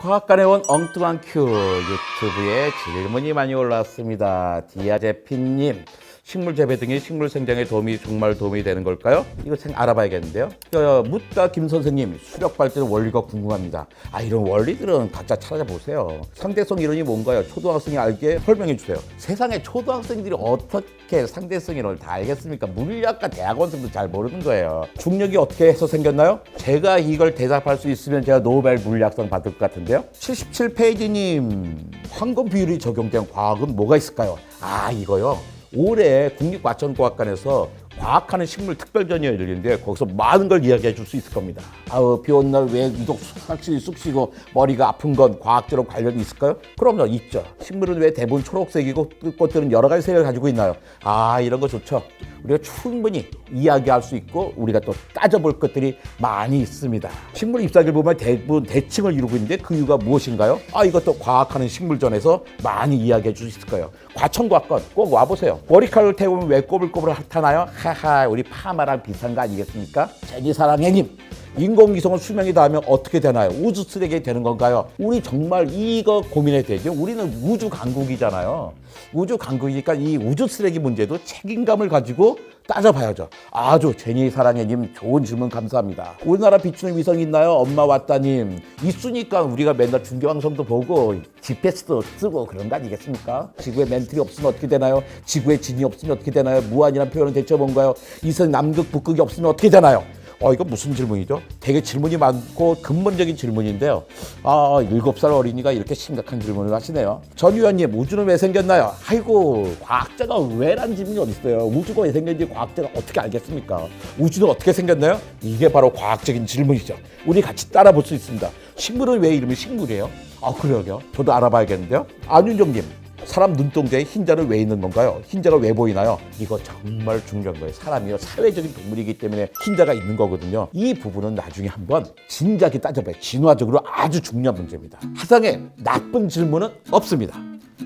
과학관에 온 엉뚱한 큐 유튜브에 질문이 많이 올라왔습니다. 디아제피님 식물 재배 등의 식물 생장에 도움이 정말 도움이 되는 걸까요? 이거 생 알아봐야겠는데요. 저, 묻다 김 선생님 수력 발전 원리가 궁금합니다. 아 이런 원리들은 각자 찾아보세요. 상대성 이론이 뭔가요? 초등학생이 알게 설명해 주세요. 세상에 초등학생들이 어떻게 상대성 이론을 다 알겠습니까? 물리학과 대학원생도 잘 모르는 거예요. 중력이 어떻게 해서 생겼나요? 제가 이걸 대답할 수 있으면 제가 노벨 물리학상 받을 것 같은데요. 77페이지님 황금 비율이 적용된 과학은 뭐가 있을까요? 아 이거요. 올해 국립과천과학관에서 과학하는 식물 특별전이 열리는데 거기서 많은 걸 이야기해 줄 수 있을 겁니다. 아우 비 오는 날 왜 유독 확실히 쑥시고 머리가 아픈 건 과학적으로 관련이 있을까요? 그럼요 있죠. 식물은 왜 대부분 초록색이고 꽃들은 여러 가지 색을 가지고 있나요? 아 이런 거 좋죠. 우리가 충분히 이야기할 수 있고 우리가 또 따져볼 것들이 많이 있습니다. 식물 잎사귀를 보면 대부분 대칭을 이루고 있는데 그 이유가 무엇인가요? 아 이것도 과학하는 식물전에서 많이 이야기해 줄 수 있을 거예요. 과천과학관 꼭 와보세요. 머리카락을 태우면 왜 꼬불꼬불 타나요? 하하 우리 파마랑 비슷한 거 아니겠습니까? 제니 사랑해님 인공위성은 수명이 닿으면 어떻게 되나요? 우주 쓰레기 되는 건가요? 우리 정말 이거 고민해야 되죠. 우리는 우주 강국이잖아요. 우주 강국이니까 이 우주 쓰레기 문제도 책임감을 가지고 따져봐야죠. 아주 제니 사랑해님 좋은 질문 감사합니다. 우리나라 비추는 위성 있나요? 엄마 왔다님 있으니까 우리가 맨날 중계방송도 보고 GPS도 쓰고 그런 거 아니겠습니까? 지구에 멘틀이 없으면 어떻게 되나요? 지구에 진이 없으면 어떻게 되나요? 무한이라는 표현은 대체 뭔가요? 이성 남극 북극이 없으면 어떻게 되나요? 어, 이거 무슨 질문이죠? 되게 질문이 많고 근본적인 질문인데요. 아, 일곱 살 어린이가 이렇게 심각한 질문을 하시네요. 전 의원님, 우주는 왜 생겼나요? 아이고, 과학자가 왜란 질문이 어딨어요? 우주가 왜 생겼는지 과학자가 어떻게 알겠습니까? 우주는 어떻게 생겼나요? 이게 바로 과학적인 질문이죠. 우리 같이 따라 볼 수 있습니다. 식물은 왜 이름이 식물이에요? 아, 그러게요. 저도 알아봐야겠는데요. 안윤정님, 사람 눈동자에 흰자는 왜 있는 건가요? 흰자가 왜 보이나요? 이거 정말 중요한 거예요. 사람이요 사회적인 동물이기 때문에 흰자가 있는 거거든요. 이 부분은 나중에 한번 진지하게 따져봐요. 진화적으로 아주 중요한 문제입니다. 세상에 나쁜 질문은 없습니다.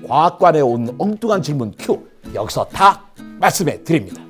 과학관에 온 엉뚱한 질문 큐 여기서 다 말씀해 드립니다.